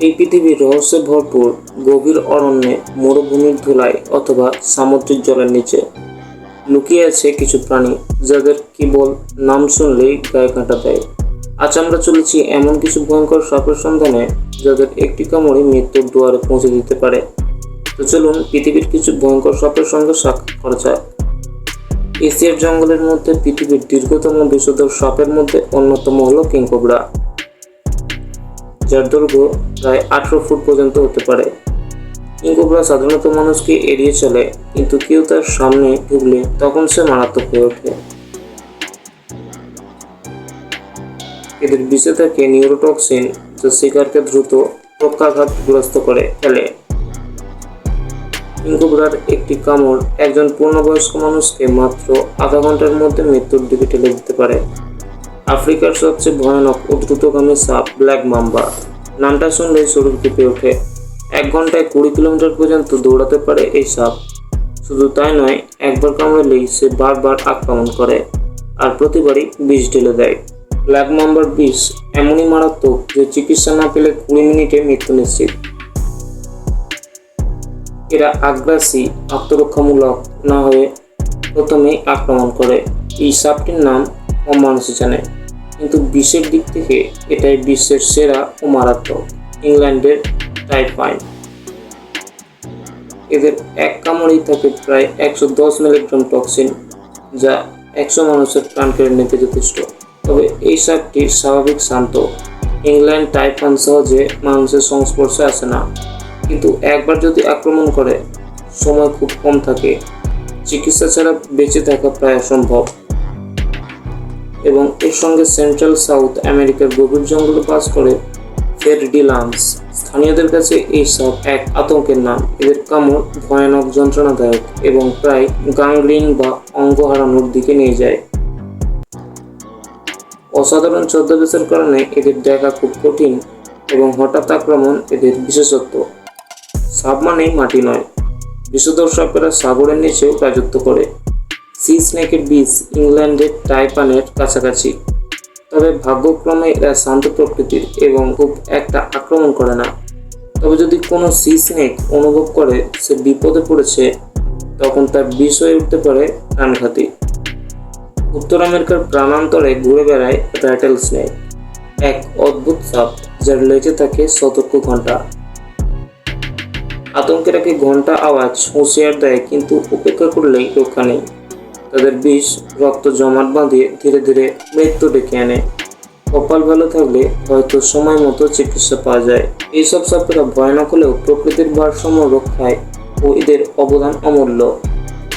এই পৃথিবী রহস্যে ভরপুর গভীর অরণ্যে মরুভূমির ধুলায় অথবা সামুদ্রিক জলের নিচে। লুকিয়ে আছে কিছু প্রাণী, যাদের কেবল নাম শুনলেই গায়ে কাঁটা দেয়। আজ আমরা চলেছি এমন কিছু ভয়ঙ্কর সাপের সন্ধানে যাদের একটি কামড়ই মৃত্যুর দুয়ারে পৌঁছে দিতে পারে। তো চলুন পৃথিবীর কিছু ভয়ঙ্কর সাপের সঙ্গে সাক্ষাৎ করা যাক। এশিয়ার জঙ্গলের মধ্যে পৃথিবীর দীর্ঘতম বিষধর সাপের মধ্যে অন্যতম হলো কিংকোবরা। যার দৈর্ঘ্য প্রায় আঠারো ফুট পর্যন্ত হতে পারে। কিংকোবরা সাধারণত মানুষকে এড়িয়ে চলে, কিন্তু কেউ তার সামনে ঢুকলে তখন সে মারাত্মক হয়ে ওঠে। এদের বিষে থাকে নিউরোটক্সিন, যা শিকারকে দ্রুত প্রত্যাঘাতগ্রস্ত করে ফেলে। কিংকোবরার একটি কামড় একজন পূর্ণবয়স্ক মানুষকে মাত্র আধা ঘণ্টার মধ্যে মৃত্যুর দিকে ঠেলে দিতে পারে। আফ্রিকার সবচেয়ে ভয়ানক ও দ্রুতগামী সাপ ব্ল্যাক মাম্বা। নামটা শুনলেই শরীর কেঁপে ওঠে। এক ঘন্টায় কুড়ি কিলোমিটার পর্যন্ত দৌড়াতে পারে এই সাপ। শুধু তাই নয়, একবার কামড়ালেই সে বারবার আক্রমণ করে আর প্রতিবারই বিষ ঢেলে দেয়। ব্ল্যাক মাম্বার বিষ এমনই মারাত্মক যে চিকিৎসা না পেলে কুড়ি মিনিটে মৃত্যু নিশ্চিত। এরা আগ্রাসী, আত্মরক্ষামূলক না হয়ে প্রথমেই আক্রমণ করে। এই সাপটির নাম কম মানুষই জানে কিন্তু বিশ্বের দিক থেকে এটাই বিশ্বের সেরা ও মারাত্মক ইংল্যান্ডের টাইফাইন এদের এক কামড়েই থাকে প্রায় একশো দশ মিলিগ্রাম টক্সিন, যা একশো মানুষের প্রাণ কেড়ে নিতে যথেষ্ট। তবে এই সাপটি স্বাভাবিক শান্ত। ইংল্যান্ড টাইফান সহজে মানুষের সংস্পর্শে আসে না। কিন্তু একবার যদি আক্রমণ করে, সময় খুব কম থাকে। চিকিৎসা ছাড়া বেঁচে থাকা প্রায় অসম্ভব। এবং এর সঙ্গে সেন্ট্রাল সাউথ আমেরিকার গভীর জঙ্গলে বাস করে ফেরডিলান্স স্থানীয়দের কাছে এই সাপ এক আতঙ্কের নাম। এদের কামড় ভয়ানক যন্ত্রণাদায়ক এবং প্রায় গাংগ্রিন বা অঙ্গ হারানোর দিকে নিয়ে যায়। অসাধারণ ছদ্মবেশের কারণে এদের দেখা খুব কঠিন এবং হঠাৎ আক্রমণ এদের বিশেষত্ব। সাপ মানেই মাটি নয়। বিষধর সাগরের নিচেও রাজত্ব করে। স্নেকের বীজ ইংল্যান্ডের টাইপানের কাছাকাছি। তবে ভাগ্যক্রমে এরা শান্ত প্রকৃতির এবং খুব একটা আক্রমণ করে না। তবে যদি কোনো সি স্নেক অনুভব করে সে বিপদে পড়েছে, তখন তার বিষ হয়ে উঠতে পারে প্রাণঘাতী। উত্তর আমেরিকার প্রাণান্তরে ঘুরে বেড়ায় র্যাটেল স্নেক, এক অদ্ভুত সাপ যার লেজে থাকে সতর্ক ঘণ্টা আতঙ্কের আগে ঘণ্টা আওয়াজ হুঁশিয়ার দেয় কিন্তু উপেক্ষা করলেই রক্ষা নেই। তাদের বিষ, রক্ত জমাট বাঁধিয়ে ধীরে ধীরে মৃত্যু ডেকে আনে। কপাল ভালো থাকলে হয়তো সময় মতো চিকিৎসা পাওয়া যায়। এইসব সাপেরা ভয়ানক হলেও প্রকৃতির ভারসাম্য রক্ষায় ও এদের অবদান অমূল্য।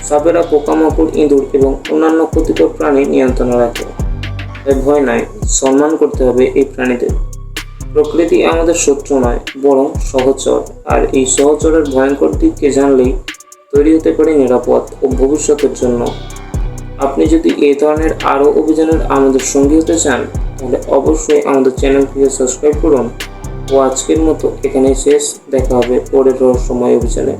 সাপেরা পোকামাকড়, ইঁদুর এবং অন্যান্য ক্ষতিকর প্রাণী নিয়ন্ত্রণে রাখে। তাই ভয় নয়, সম্মান করতে হবে এই প্রাণীদের। প্রকৃতি আমাদের শত্রু নয়, বরং সহচর। আর এই সহচরের ভয়ঙ্কর দিককে জানলেই তৈরি হতে পারে নিরাপদ ও ভবিষ্যতের জন্য। আপনি যদি এই ধরনের আরও অভিযানের আমাদের সঙ্গী হতে চান, তাহলে অবশ্যই আমাদের চ্যানেলটিকে সাবস্ক্রাইব করুন। ও আজকের মতো এখানেই শেষ, দেখা হবে পরের সময় অভিযানে।